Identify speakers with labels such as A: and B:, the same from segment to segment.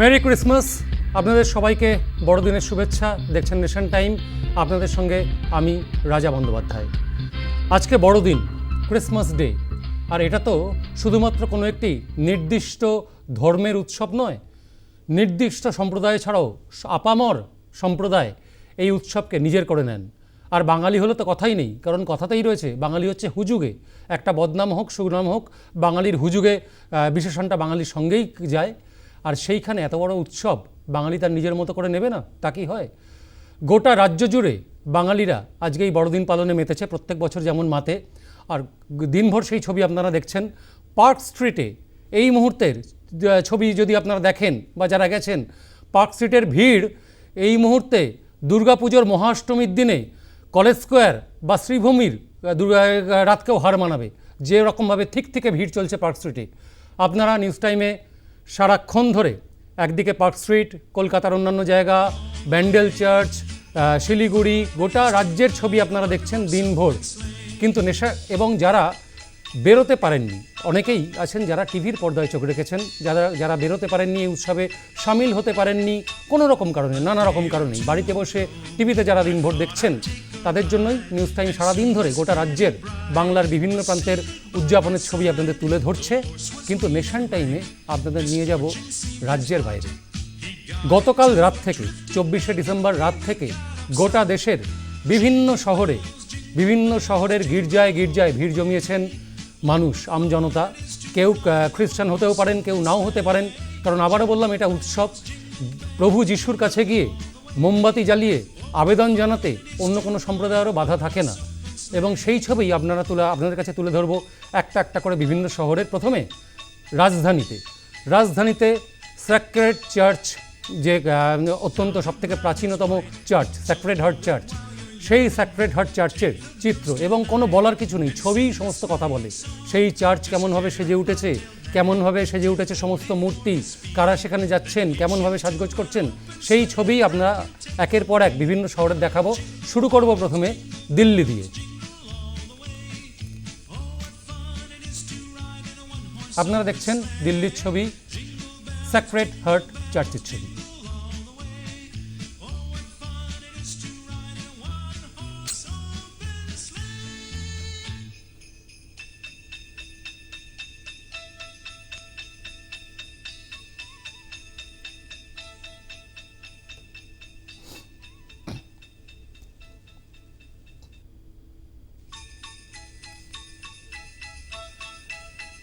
A: Merry Christmas আপনাদের সবাইকে বড়দিনের শুভেচ্ছা। দেখছেন নেশন টাইম আপনাদের সঙ্গে আমি রাজা বন্দ্যোপাধ্যায়। আজকে বড়দিন ক্রিসমাস ডে আর এটা তো শুধুমাত্র কোনো একটি নির্দিষ্ট ধর্মের উৎসব নয়, নির্দিষ্ট সম্প্রদায় ছাড়াও আপামর সম্প্রদায় এই উৎসবকে নিজের করে নেন। আর বাঙালি হলে তো কথাই নেই, কারণ কথাতেই রয়েছে, বাঙালি হচ্ছে হুজুগে। একটা বদনাম হোক, সুনাম হোক, বাঙালির হুজুগে বিশেষণটা বাঙালির সঙ্গেই যায়। আর সেইখানে এত বড় উৎসব বাঙালি তার নিজের মতো করে নেবে না? তা কি হয়? গোটা রাজ্য জুড়ে বাঙালিরা আজকে এই বড়দিন পালনে মেতেছে প্রত্যেক বছর যেমন মাতে। আর দিনভর সেই ছবি আপনারা দেখছেন। পার্ক স্ট্রিটে এই মুহূর্তের ছবি যদি আপনারা দেখেন বা যারা গেছেন, পার্ক স্ট্রিটের ভিড় এই মুহূর্তে দুর্গাপুজোর মহাষ্টমীর দিনে কলেজ স্কোয়ার বা শ্রীভূমির দুর্গা রাতকেও হার মানাবে। যে রকমভাবে ঠিক থেকে ভিড় চলছে পার্ক স্ট্রিটে। আপনারা নিউজ টাইমে সারাক্ষণ ধরে একদিকে পার্ক স্ট্রিট, কলকাতার অন্যান্য জায়গা, ব্যান্ডেল চার্চ শিলিগুড়ি, গোটা রাজ্যের ছবি আপনারা দেখছেন দিনভর। কিন্তু নেশা এবং যারা বেরোতে পারেননি, অনেকেই আছেন যারা টিভির পর্দায় চোখ রেখেছেন, যারা যারা বেরোতে পারেননি, এই উৎসবে সামিল হতে পারেননি, কোনো রকম কারণে, নানা রকম কারণেই। বাড়িতে বসে টিভিতে যারা দিনভর দেখছেন তাদের জন্যই নিউজ টাইম সারাদিন ধরে গোটা রাজ্যের বাংলার বিভিন্ন প্রান্তের উদযাপনের ছবি আপনাদের তুলে ধরছে। কিন্তু নেশান টাইমে আপনাদের নিয়ে যাব রাজ্যের বাইরে। গতকাল রাত থেকে, চব্বিশে ডিসেম্বর রাত থেকে গোটা দেশের বিভিন্ন শহরে, বিভিন্ন শহরের গির্জায় গির্জায় ভিড় জমিয়েছেন মানুষ আমজনতা কেউ খ্রিস্টান হতেও পারেন, কেউ নাও হতে পারেন। কারণ আবারও বললাম, এটা উৎসব। প্রভু যিশুর কাছে গিয়ে মোমবাতি জ্বালিয়ে আবেদন জানাতে অন্য কোনো সম্প্রদায়েরও বাধা থাকে না। এবং সেই ছবি আপনারা তুলে, আপনাদের কাছে তুলে ধরবো একটা একটা করে বিভিন্ন শহরের। প্রথমে রাজধানীতে রাজধানীতে স্যাক্রেড চার্চ যে অত্যন্ত সবথেকে প্রাচীনতম চার্চ স্যাক্রেড হার্ট চার্চ সেই স্যাক্রেড হার্ট চার্চের চিত্র। এবং কোনো বলার কিছু নেই, ছবিই সমস্ত কথা বলে। সেই চার্চ কেমনভাবে সেজে উঠেছে কেমনভাবে সেজে উঠেছে সমস্ত মূর্তি, কারা সেখানে যাচ্ছেন, কেমনভাবে সাজগোজ করছেন, সেই ছবি আপনারা একের পর এক বিভিন্ন শহরে দেখাবো। শুরু করব প্রথমে দিল্লি দিয়ে। আপনারা দেখছেন দিল্লির ছবি সেক্রেট হার্ট চার্চের ছবি।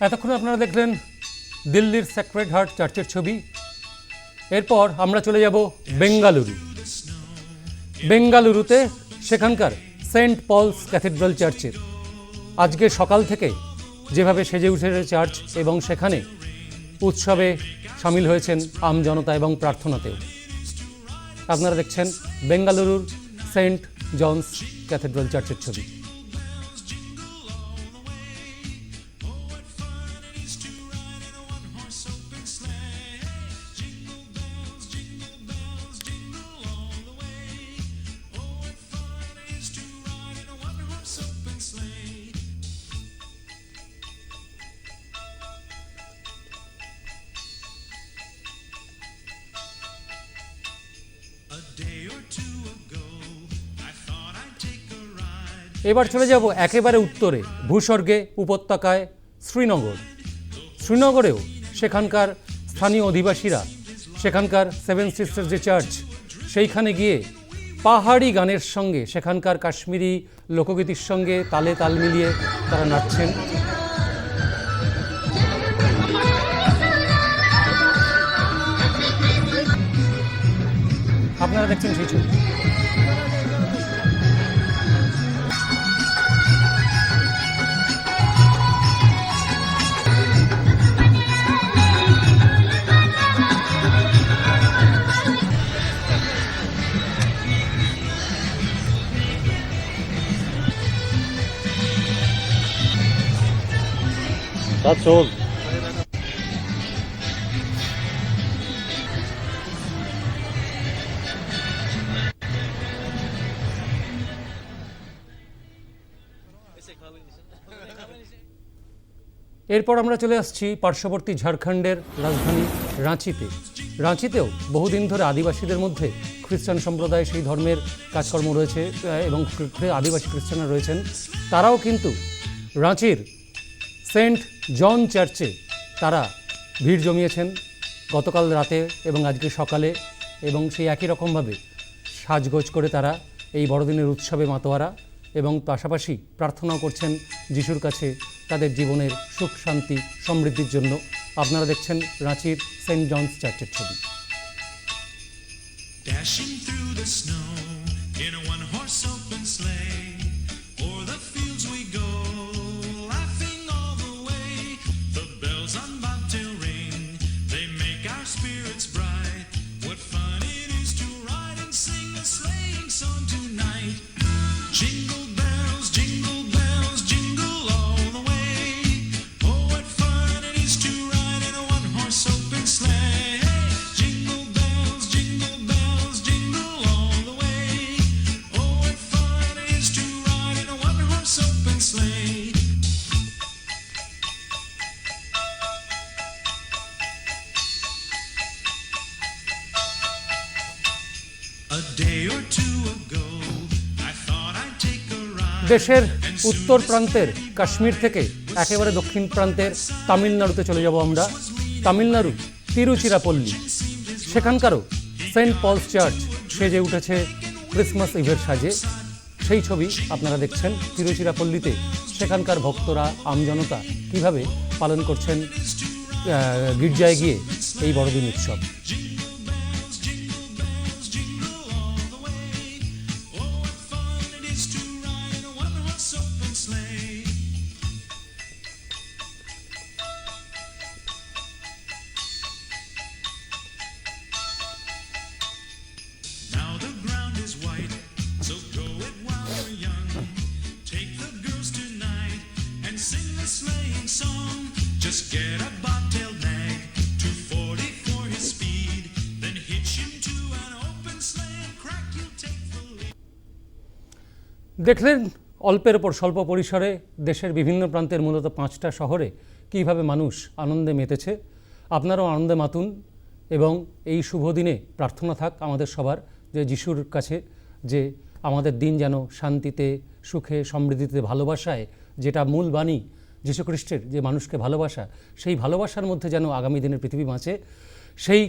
A: এতক্ষণ আপনারা দেখলেন দিল্লির স্যাক্রেড হার্ট চার্চের ছবি। এরপর আমরা চলে যাব বেঙ্গালুরু। বেঙ্গালুরুতে সেখানকার সেন্ট পলস ক্যাথিড্রাল চার্চের। আজকে সকাল থেকে যেভাবে সেজে উঠেছে চার্চ এবং সেখানে উৎসবে সামিল হয়েছেন আম জনতা এবং প্রার্থনাতেও। আপনারা দেখছেন বেঙ্গালুরুর সেন্ট জনস ক্যাথিড্রাল চার্চের ছবি। এবার চলে যাব একেবারে উত্তরে, ভূস্বর্গে, উপত্যকায়, শ্রীনগর। শ্রীনগরেও সেখানকার স্থানীয় অধিবাসীরা, সেখানকার সেভেন সিস্টার যে চার্চ সেইখানে গিয়ে পাহাড়ি গানের সঙ্গে সেখানকার কাশ্মীরি লোকগীতির সঙ্গে তালে তাল মিলিয়ে তারা নাচছেন। আপনারা দেখছেন সেই ছবি।
B: That's all.
A: এরপর আমরা চলে আসছি পার্শ্ববর্তী ঝাড়খণ্ডের রাজধানী রাঁচিতে রাঁচিতেও বহুদিন ধরে আদিবাসীদের মধ্যে খ্রিস্টান সম্প্রদায় সেই ধর্মের কাজকর্ম রয়েছে এবং আদিবাসী খ্রিস্টানরা রয়েছেন তারাও কিন্তু রাঁচির সেন্ট জন চার্চে তারা ভিড় জমিয়েছেন গতকাল রাতে এবং আজকে সকালে এবং সেই একই রকমভাবে সাজগোজ করে তারা এই বড়দিনের উৎসবে মাতোয়ারা এবং পাশাপাশি প্রার্থনাও করছেন যিশুর কাছে তাদের জীবনের সুখ, শান্তি, সমৃদ্ধির জন্য আপনারা দেখছেন রাঁচির সেন্ট জনস চার্চের ছবি
B: Dashing through the snow in a one horse open sleigh.
A: দেশের উত্তর প্রান্তের কাশ্মীর থেকে একেবারে দক্ষিণ প্রান্তের তামিলনাড়ুতে চলে যাব আমরা। তামিলনাড়ু তিরুচিরাপল্লী। সেখানকারও সেন্ট পলস চার্চ সেজে উঠেছে ক্রিসমাস ইভের সাজে। সেই ছবি আপনারা দেখছেন তিরুচিরাপল্লীতে। সেখানকার ভক্তরা আমজনতা কীভাবে পালন করছেন গির্জায় গিয়ে এই বড়দিন উৎসব। দেখলেন অল্পের ওপর স্বল্প পরিসরে দেশের বিভিন্ন প্রান্তের মূলত পাঁচটা শহরে কীভাবে মানুষ আনন্দে মেতেছে? আপনারাও আনন্দে মাতুন এবং এই শুভ দিনে প্রার্থনা থাক আমাদের সবার যে যিশুর কাছে, যে আমাদের দিন যেন শান্তিতে, সুখে, সমৃদ্ধিতে ভালোবাসায় যেটা মূল বাণী যীশুখ্রিস্টের যে মানুষকে ভালোবাসা, সেই ভালোবাসার মধ্যে যেন আগামী দিনের পৃথিবী বাঁচে, সেই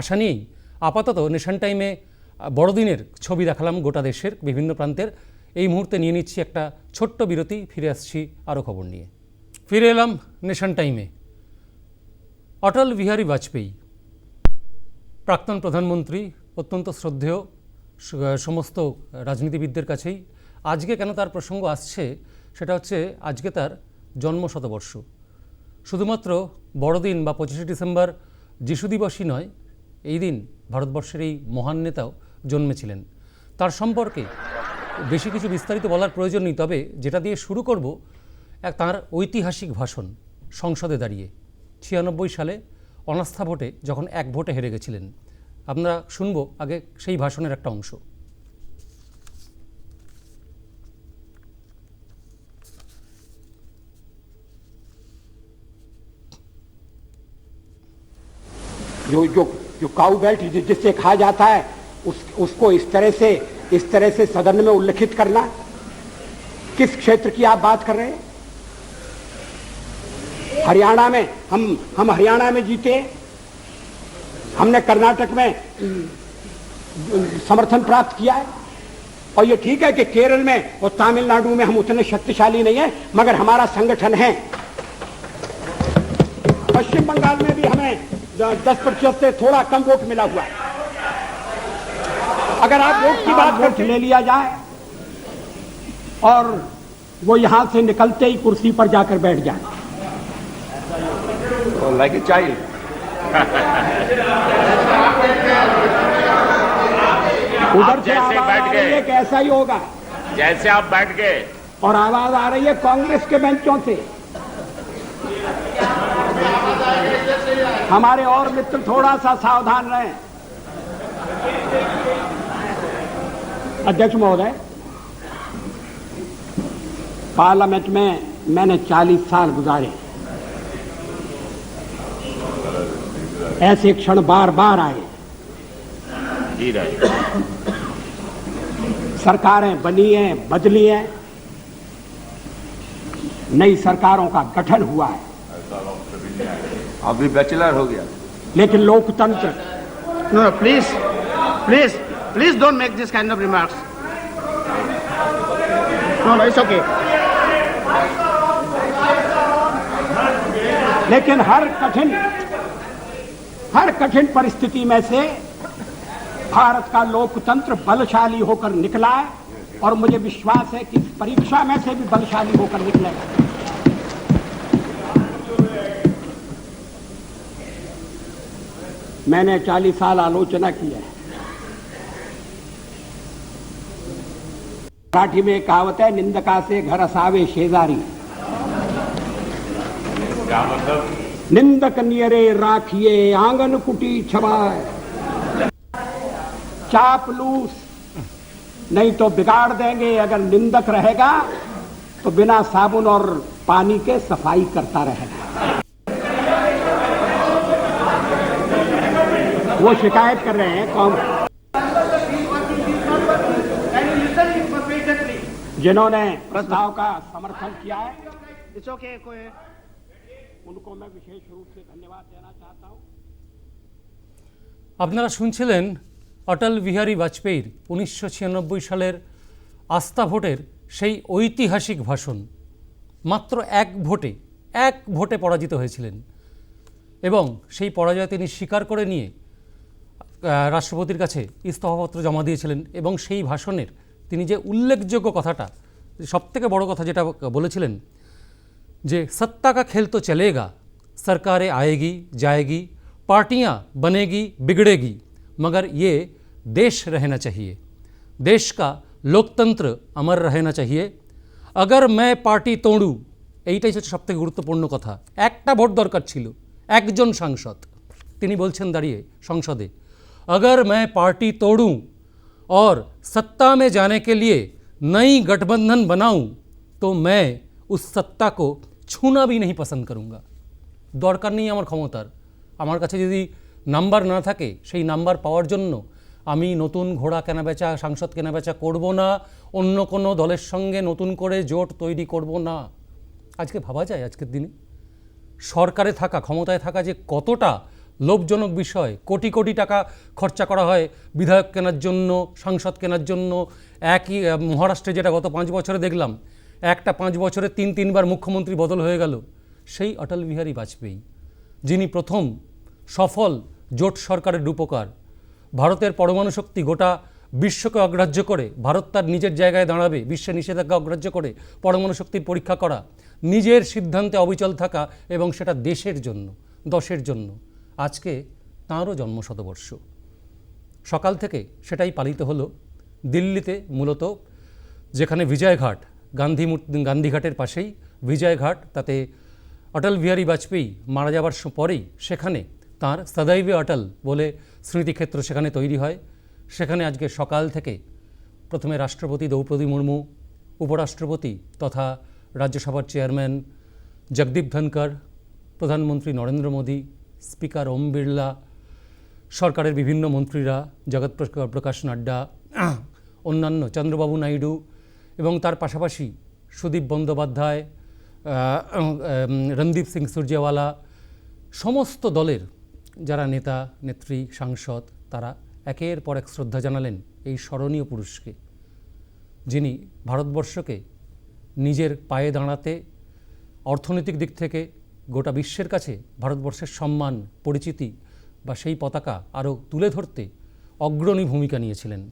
A: আশা নিয়েই আপাতত নেশান টাইমে বড়দিনের ছবি দেখালাম গোটা দেশের বিভিন্ন প্রান্তের। এই মুহূর্তে নিয়ে নিচ্ছি একটা ছোট্ট বিরতি, ফিরে আসছি আরও খবর নিয়ে। ফিরে এলাম নেশন টাইমে। অটল বিহারী বাজপেয়ী, প্রাক্তন প্রধানমন্ত্রী, অত্যন্ত শ্রদ্ধেয় সমস্ত রাজনীতিবিদদের কাছেই। আজকে কেন তার প্রসঙ্গ আসছে সেটা হচ্ছে আজকে তার জন্ম শতবর্ষ শুধুমাত্র বড়দিন বা পঁচিশে ডিসেম্বর যিশু দিবসই নয়, এই দিন ভারতবর্ষের এই মহান নেতাও জন্মেছিলেন তার সম্পর্কে বেশি কিছু বিস্তারিত বলার প্রয়োজন নেই তবে যেটা দিয়ে শুরু করব এক তাঁর ঐতিহাসিক ভাষণ সংসদে দাঁড়িয়ে ছিয়ানব্বই সালে অনাস্থা ভোটে যখন এক ভোটে হেরে গেছিলেন আমরা শুনবো আগে সেই ভাষণের একটা অংশ
C: जो जो जो काउ बेल्ट जि- जिससे कहा जाता है उस, उसको इस तरह से, इस तरह से सदन में उल्लिखित करना। किस क्षेत्र की आप बात कर रहे हैं? हरियाणा में, हम हम हरियाणा में जीते। हमने कर्नाटक में समर्थन प्राप्त किया है। और ये ठीक है कि केरल में और तमिलनाडु में हम उतने शक्तिशाली नहीं है, मगर हमारा संगठन है। पश्चिम बंगाल में भी हमें दस प्रतिशत से थोड़ा कम वोट मिला हुआ है। अगर आप वोट की बात वोट ले लिया जाए और वो यहाँ से निकलते ही कुर्सी पर जाकर बैठ जाए।
D: Like a child.
C: उधर से
D: जैसे बैठ गए।
C: रही कि ऐसा ही होगा।
D: जैसे आप बैठ गए।
C: और आवाज़ आ रही है कांग्रेस के बेंचों से। हमारे और मित्र थोड़ा सा सावधान रहें। अध्यक्ष महोदय पार्लियामेंट में मैंने 40 साल गुजारे। ऐसे क्षण बार बार आए सरकारें बनी हैं बदली हैं। नई सरकारों का गठन हुआ है।
E: अभी बैचलर हो गया।
C: लेकिन लोकतंत्र
F: please no, please, don't make this kind of remarks. No, no, it's okay.
C: लेकिन हर कठिन हर कठिन परिस्थिति में से भारत का लोकतंत्र बलशाली होकर निकला है और मुझे विश्वास है कि परीक्षा में से भी बलशाली होकर निकलेगा मैंने 40 साल आलोचना की है मराठी में कहावत है निंदका से घर असावे शेजारी।
D: क्या मतलब?
C: निंदक नियरे राखिए आँगन कुटी छवाए चापलूस नहीं तो बिगाड़ देंगे अगर निंदक रहेगा तो बिना साबुन और पानी के सफ़ाई करता रहेगा। वो शिकायत कर रहे हैं कौन जिन्होंने प्रस्ताव का समर्थन किया है
F: It's okay, go ahead.
C: उनको मैं विशेष रूप से धन्यवाद देना चाहता हूं
A: আপনারা শুনছিলেন অটল বিহারী বাজপেয়ীর উনিশশো ছিয়ানব্বই সালের আস্থা ভোটের সেই ঐতিহাসিক ভাষণ মাত্র এক ভোটে এক ভোটে পরাজিত হয়েছিলেন এবং সেই পরাজয় তিনি স্বীকার করে নিয়ে আহ, রাষ্ট্রপতির কাছে ইস্তফাপত্র জমা দিয়েছিলেন এবং সেই ভাষণের তিনি যে উল্লেখযোগ্য কথাটা, সবথেকে বড় কথা যেটা বলেছিলেন যে সত্তা কা খেল তো চলেগা, সরকারে আয়েগি, যায়গি, পার্টিয়া বনেগি, বিগড়েগি, মগর ইয়ে দেশ রহনা চাহিয়ে, দেশ কা লোকতন্ত্র আমার রহনা চাহিয়ে আগর ম্যায় পার্টি তোড়ু, এইটাই হচ্ছে সবথেকে গুরুত্বপূর্ণ কথা। একটা ভোট দরকার ছিল, একজন সাংসদ, তিনি বলছেন দাঁড়িয়ে সংসদে আগর ম্যায় পার্টি তোড়ু और सत्ता में जाने के लिए नई गठबंधन बनाऊं तो मैं उस सत्ता को छूना भी नहीं पसंद करूंगा দরকার নেই আমার ক্ষমতার আমার কাছে যদি নাম্বার না থাকে সেই নাম্বার পাওয়ার জন্য আমি নতুন ঘোড়া কেনাবেচা সাংসদ কেনাবেচা করব না অন্য কোনো দলের সঙ্গে নতুন করে জোট তৈরি করব না আজকে ভাবা যায় আজকের দিনে সরকারে থাকা ক্ষমতায় থাকা যে কতটা লোভজনক বিষয়। কোটি কোটি টাকা খরচা করা হয় বিধায়ক কেনার জন্য, সাংসদ কেনার জন্য। একই মহারাষ্ট্রে যেটা গত পাঁচ বছরে দেখলাম, একটা পাঁচ বছরে তিন, তিনবার মুখ্যমন্ত্রী বদল হয়ে গেল। সেই অটল বিহারী বাজপেয়ী, যিনি প্রথম সফল জোট সরকারের রূপকার। ভারতের পরমাণু শক্তি গোটা বিশ্বকে অগ্রাহ্য করে, ভারত তার নিজের জায়গায় দাঁড়াবে বিশ্বের নিষেধাজ্ঞা অগ্রাহ্য করে, পরমাণু শক্তির পরীক্ষা করা, নিজের সিদ্ধান্তে অবিচল থাকা এবং সেটা দেশের জন্য, দশের জন্য। আজকে তাঁরও জন্ম শতবর্ষ সকাল থেকে সেটাই পালিত হলো। দিল্লিতে মূলত যেখানে বিজয়ঘাট, গান্ধী গান্ধীঘাটের পাশেই বিজয়ঘাট, তাতে অটল বিহারী বাজপেয়ী মারা যাবার পরেই সেখানে তার সদাইবে অটল বলে স্মৃতিক্ষেত্র সেখানে তৈরি হয়। সেখানে আজকে সকাল থেকে প্রথমে রাষ্ট্রপতি দ্রৌপদী মুর্মু, উপরাষ্ট্রপতি তথা রাজ্যসভার চেয়ারম্যান জগদীপ ধনকর প্রধানমন্ত্রী নরেন্দ্র মোদী স্পিকার ওম বিড়লা, সরকারের বিভিন্ন মন্ত্রীরা, জগৎ প্রকাশ নাড্ডা, অন্যান্য চন্দ্রবাবু নাইডু এবং তার পাশাপাশি সুদীপ বন্দ্যোপাধ্যায় রণদীপ সিং সুরজেওয়ালা, সমস্ত দলের যারা নেতা, নেত্রী, সাংসদ, তারা একের পর এক শ্রদ্ধা জানালেন এই স্মরণীয় পুরুষকে, যিনি ভারতবর্ষকে নিজের পায়ে দাঁড়াতে অর্থনৈতিক দিক থেকে গোটা বিশ্বের কাছে ভারতবর্ষের সম্মান, পরিচিতি বা সেই পতাকা আরও তুলে ধরতে অগ্রণী ভূমিকা নিয়েছিলেন।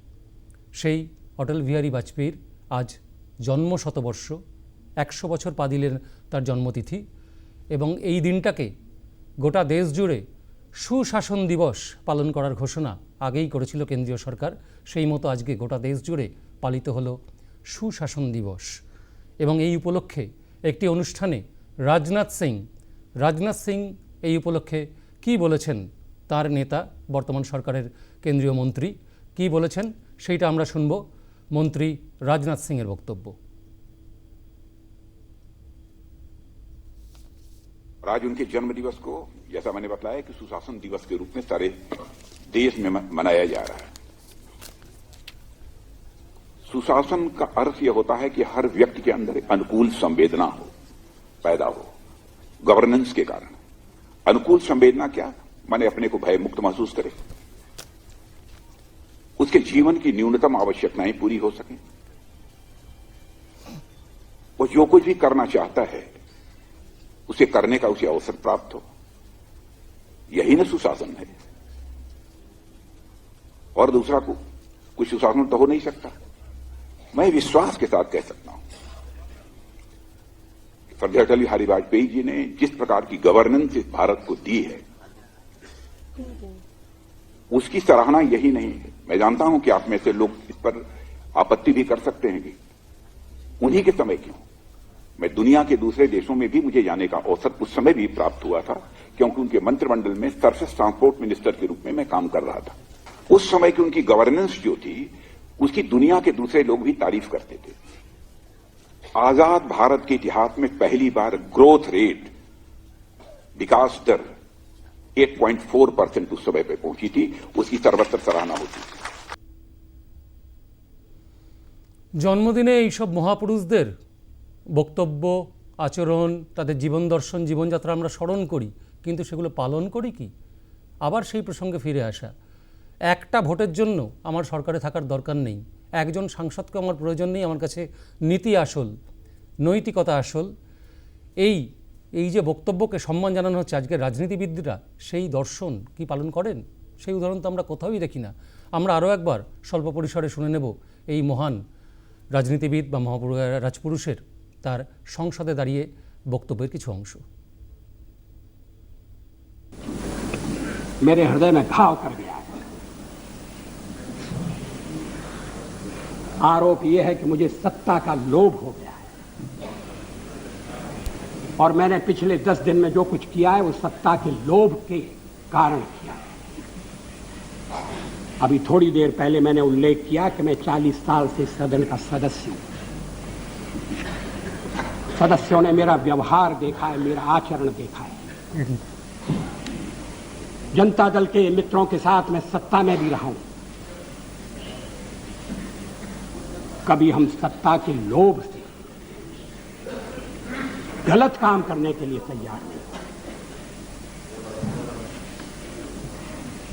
A: সেই অটল বিহারী বাজপেয়ীর আজ জন্ম শতবর্ষ একশো বছর পা দিলেন তার জন্মতিথি এবং এই দিনটাকে গোটা দেশ জুড়ে সুশাসন দিবস পালন করার ঘোষণা আগেই করেছিল কেন্দ্রীয় সরকার। সেই মতো আজকে গোটা দেশ জুড়ে পালিত হলো সুশাসন দিবস এবং এই উপলক্ষে একটি অনুষ্ঠানে রাজনাথ সিং রাজনাথ সিং এই উপলক্ষে কি বলেছেন তার নেতা বর্তমান সরকারের কেন্দ্রীয় মন্ত্রী কি বলেছেন সেইটা আমরা শুনব মন্ত্রী রাজনাথ সিংয়ের বক্তব্য
E: और आज उनके जन्म दिवस को जैसा मैंने बताया कि सुशासन दिवस के रूप में सारे देश में म- मनाया जा रहा है सुशासन का अर्थ यह होता है कि हर व्यक्ति के अंदर एक अनुकूल संवेदना हो पैदा हो गवर्नेंस के कारण। अनुकूल संवेदना क्या? माने अपने को भय मुक्त महसूस करे। उसके जीवन की न्यूनतम आवश्यकताएँ पूरी हो सकें। वो जो कुछ भी करना चाहता है, उसे करने का उसे अवसर प्राप्त हो। यही न सुशासन है। और दूसरा को, कुछ सुशासन तो हो नहीं सकता। मैं विश्वास के साथ कह सकता हूँ। श्रद्धेय अटल बिहारी वाजपेयी जी ने जिस प्रकार की गवर्नेंस इस भारत को दी है, उसकी सराहना यही नहीं है। मैं जानता हूँ कि आप में से लोग इस पर आपत्ति भी कर सकते हैं कि उन्हीं के समय क्यों? मैं दुनिया के दूसरे देशों में भी मुझे जाने का अवसर उस समय भी प्राप्त हुआ था, क्योंकि उनके मंत्रिमंडल में सरफेस ट्रांसपोर्ट मिनिस्टर के रूप में मैं काम कर रहा था। उस समय की उनकी गवर्नेंस जो थी, उसकी दुनिया के दूसरे लोग भी तारीफ़ करते थे। आजाद भारत के इतिहास में पहली बार ग्रोथ रेट विकास दर 8.4 परसेंट उस समय पे पहुंची थी उसकी सर्वत्र सराहना होती थी
A: জন্মদিনে এইসব মহাপুরুষদের বক্তব্য আচরণ তাদের জীবন দর্শন জীবনযাত্রা আমরা স্মরণ করি কিন্তু সেগুলো পালন করি কি আবার সেই প্রসঙ্গে ফিরে আসা একটা ভোটের জন্য আমার সরকারে থাকার দরকার নেই একজন সাংসদকে আমার প্রয়োজন নেই, আমার কাছে নীতি আসল, নৈতিকতা আসল। এই এই যে বক্তব্যকে সম্মান জানানো হচ্ছে আজকে রাজনীতিবিদরা, সেই দর্শন কি পালন করেন? সেই উদাহরণ তো আমরা কোথাওই দেখি না। আমরা আরও একবার স্বল্প পরিসরে শুনে নেব এই মহান রাজনীতিবিদ বা মহাপুরু রাজপুরুষের, তার সংসদে দাঁড়িয়ে বক্তব্যের কিছু অংশ।
C: মেরে হৃদয় ঘাও কর आरोप यह है कि मुझे सत्ता का लोभ हो गया है। और मैंने पिछले दस दिन में जो कुछ किया है, वो सत्ता के लोभ के कारण किया है। अभी थोड़ी देर पहले मैंने उल्लेख किया कि मैं 40 साल से सदन का सदस्य हूँ। सदस्यों ने मेरा व्यवहार देखा है, मेरा आचरण देखा है। जनता दल के मित्रों के साथ मैं सत्ता में भी रहा हूँ। कभी हम सत्ता के लोभ से गलत काम करने के लिए तैयार नहीं।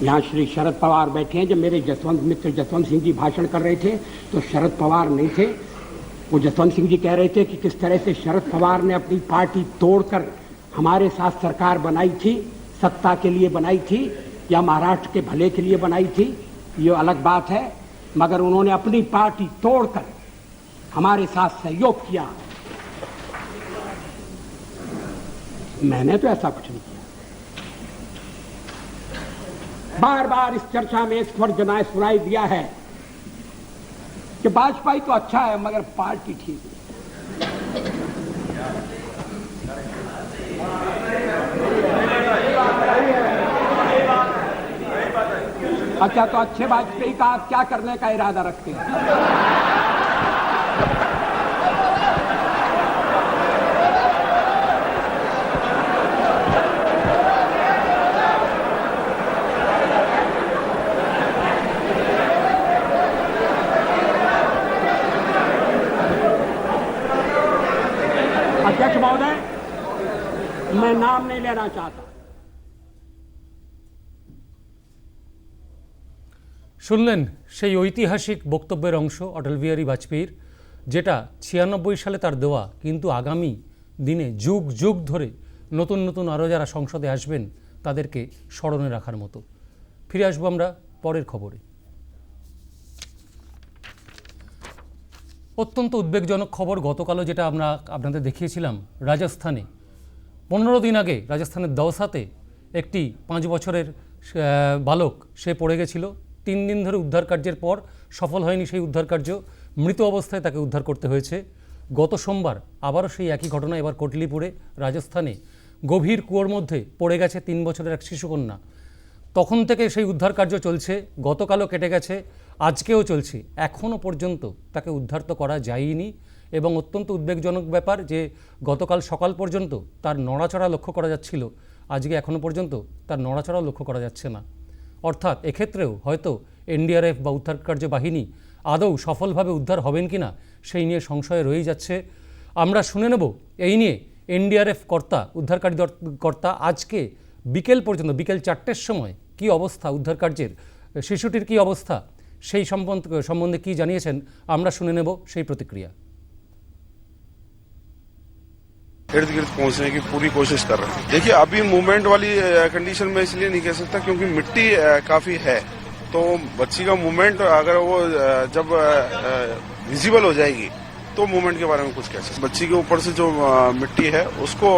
C: यहाँ श्री शरद पवार बैठे हैं। जब मेरे जसवंत मित्र जसवंत सिंह जी भाषण कर रहे थे तो शरद पवार नहीं थे। वो जसवंत सिंह जी कह रहे थे कि किस तरह से शरद पवार ने अपनी पार्टी तोड़कर हमारे साथ सरकार बनाई थी, सत्ता के लिए बनाई थी, या महाराष्ट्र के भले के लिए बनाई थी, ये अलग बात है। मगर उन्होंने अपनी पार्टी तोड़कर हमारे साथ सहयोग किया। मैंने तो ऐसा कुछ नहीं किया। बार बार इस चर्चा में इस पर जनाए सुनाई दिया है कि वाजपेयी तो अच्छा है, मगर पार्टी ठीक नहीं। अच्छा तो अच्छे वाजपेयी का आप क्या करने का इरादा रखते हैं? अध्यक्ष महोदय, मैं नाम नहीं लेना चाहता।
A: শুনলেন সেই ঐতিহাসিক বক্তব্যের অংশ অটল বিহারী বাজপেয়ীর, যেটা ছিয়ানব্বই সালে তার দেওয়া, কিন্তু আগামী দিনে যুগ যুগ ধরে নতুন নতুন আরও যারা সংসদে আসবেন, তাদেরকে স্মরণে রাখার মতো। ফিরে আসব আমরা পরের খবরে। অত্যন্ত উদ্বেগজনক খবর গতকালও যেটা আমরা আপনাদের দেখিয়েছিলাম, রাজস্থানে। পনেরো দিন আগে রাজস্থানের দওসাতে একটি পাঁচ বছরের বালক সে পড়ে গেছিল। তিন দিন ধরে উদ্ধার কার্যের পর সফল হয়নি সেই উদ্ধার কার্য। মৃত অবস্থায় তাকে উদ্ধার করতে হয়েছে। গত সোমবার আবারও সেই একই ঘটনা এবার কোটলিপুরে, রাজস্থানে। গভীর কুয়োর মধ্যে পড়ে গেছে তিন বছরের এক শিশুকন্যা। তখন থেকে সেই উদ্ধার কার্য চলছে, গতকালও কেটে গেছে, আজকেও চলছে। এখনও পর্যন্ত তাকে উদ্ধার তো করা যায়নি এবং অত্যন্ত উদ্বেগজনক ব্যাপার যে গতকাল সকাল পর্যন্ত তার নড়াচড়া লক্ষ্য করা যাচ্ছিল, আজকে এখনও পর্যন্ত তার নড়াচড়া লক্ষ্য করা যাচ্ছে না। অর্থাৎ এক্ষেত্রেও হয়তো এনডিআরএফ বা উদ্ধারকার্য বাহিনী আদৌ সফলভাবে উদ্ধার হবেন কি না সেই নিয়ে সংশয় রয়েই যাচ্ছে। আমরা শুনে নেব, এই নিয়ে এনডিআরএফ কর্তা, উদ্ধারকারী কর্তা আজকে বিকেল পর্যন্ত, বিকেল চারটের সময় কি অবস্থা উদ্ধার কার্যের শিশুটির কি অবস্থা, সেই সম্বন্ধে সম্বন্ধে কি জানিয়েছেন, আমরা শুনে নেব সেই প্রতিক্রিয়া।
G: इर्द गिर्द पहुँचने की पूरी कोशिश कर रहे हैं। देखिए अभी मूवमेंट वाली कंडीशन में इसलिए नहीं कह सकता क्योंकि मिट्टी काफ़ी है। तो बच्ची का मूवमेंट अगर वो जब विजिबल हो जाएगी तो मूवमेंट के बारे में कुछ कह सकते बच्ची के ऊपर से जो मिट्टी है उसको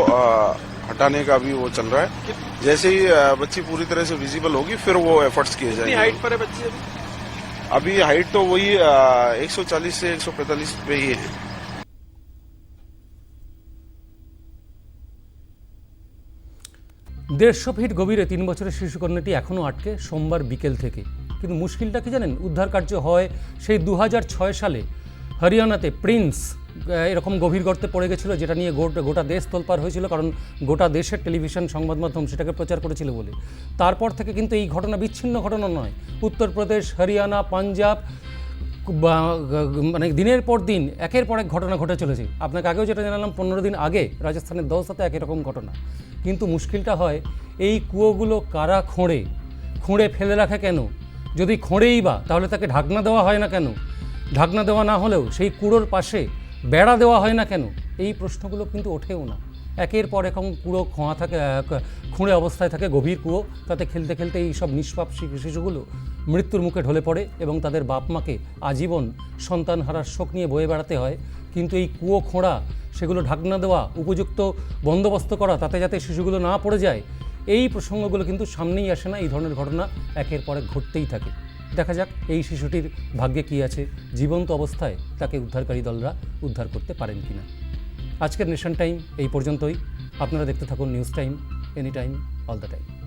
G: हटाने का भी वो चल रहा है। जैसे ही बच्ची पूरी तरह से विजिबल होगी फिर वो एफर्ट्स किए जाएँगे। हाइट पर है बच्ची अभी? हाइट तो वही एक सौ चालीस से एक सौ पैंतालीस पे ही है।
A: দেড়শো ফিট গভীরে তিন বছরের শিশুকন্যাটি এখনও আটকে সোমবার বিকেল থেকে। কিন্তু মুশকিলটা কি জানেন? উদ্ধার কার্য হয় সেই দু হাজার ছয় সালে। হরিয়ানাতে প্রিন্স এরকম গভীর গর্তে পড়ে গেছিল, যেটা নিয়ে গোটা দেশ তোলপার হয়েছিল, কারণ গোটা দেশের টেলিভিশন, সংবাদ মাধ্যম সেটাকে প্রচার করেছিল বলে। তারপর থেকে কিন্তু এই ঘটনা বিচ্ছিন্ন ঘটনা নয়। উত্তরপ্রদেশ, হরিয়ানা, পাঞ্জাব মানে দিনের পর দিন, একের পর এক ঘটনা ঘটে চলেছে। আপনাকে আগেও যেটা জানালাম, পনেরো দিন আগে রাজস্থানের দৌসাতে একই রকম ঘটনা। কিন্তু মুশকিলটা হয়, এই কুয়োগুলো কারা খোঁড়ে? খুঁড়ে ফেলে রাখে কেন? যদি খোঁড়েই বা, তাহলে তাকে ঢাকনা দেওয়া হয় না কেন? ঢাকনা দেওয়া না হলেও সেই কুড়োর পাশে বেড়া দেওয়া হয় না কেন? এই প্রশ্নগুলো কিন্তু ওঠেও না। একের পর এখন কুড়ো খোঁয়া থাকে খুঁড়ে অবস্থায় থাকে গভীর কুয়ো তাতে খেলতে খেলতে এই সব নিষ্পাপ শিশুগুলো মৃত্যুর মুখে ঢলে পড়ে এবং তাদের বাপ মাকে আজীবন সন্তান হারার শোক নিয়ে বয়ে বেড়াতে হয়। কিন্তু এই কুয়ো খোঁড়া, সেগুলো ঢাকনা দেওয়া, উপযুক্ত বন্দোবস্ত করা, তাতে যাতে শিশুগুলো না পড়ে যায়, এই প্রসঙ্গগুলো কিন্তু সামনেই আসে না, এই ধরনের ঘটনা একের পর ঘটতেই থাকে। দেখা যাক এই শিশুটির ভাগ্যে কী আছে। জীবন্ত অবস্থায় তাকে উদ্ধারকারী দলরা উদ্ধার করতে পারেন কিনা। আজকের নেশন টাইম এই পর্যন্তই। আপনারা দেখতে থাকুন news time any time all the time